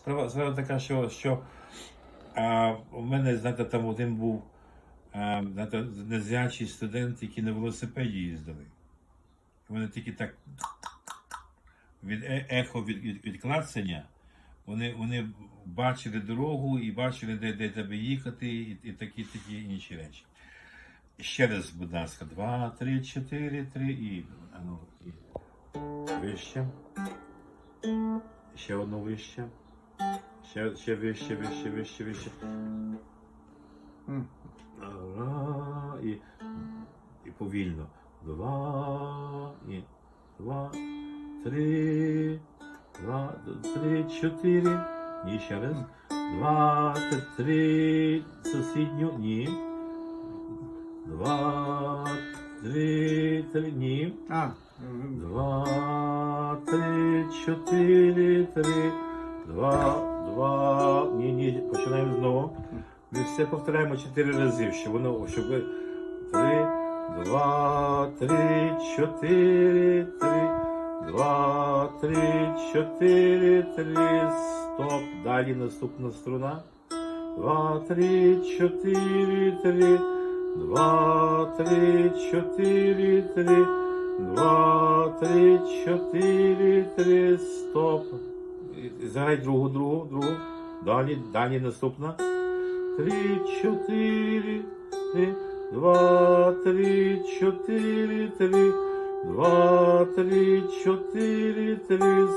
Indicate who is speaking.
Speaker 1: Справа, справа така, що, що а, у мене, знаєте, там один був незрячий студент, який на велосипеді їздили. Вони тільки так від е- ехо від, від, від клацання, вони, вони бачили дорогу і бачили, де, де тебе їхати, і, і такі такі інші речі. Ще раз, будь ласка, два, три, чотири, три і. А ну, і вище. Ще одну вище. Ще, ще вище, вище, вище, вище. Ра, і, і повільно. Два, і два, три, два, три, чотири. Ні, ще раз. Два, три, три, сусідню, ні. Два, три, три, ні. Два, три, чотири, три, два, два. Ні, ні, починаємо знову. Ми все повторяємо чотири рази, щоб воно, щоб ви. Три, два, три, чотири, три, два, три, чотири, три. Стоп. Далі наступна струна. Два, три, чотири, три. Два, три, чотири, три. Два, три, чотири, три, стоп. Заграй другу, другу, другу. Далі, далі наступна. Три, чотири, три, два, три, чотири, три, два, три, чотири, три.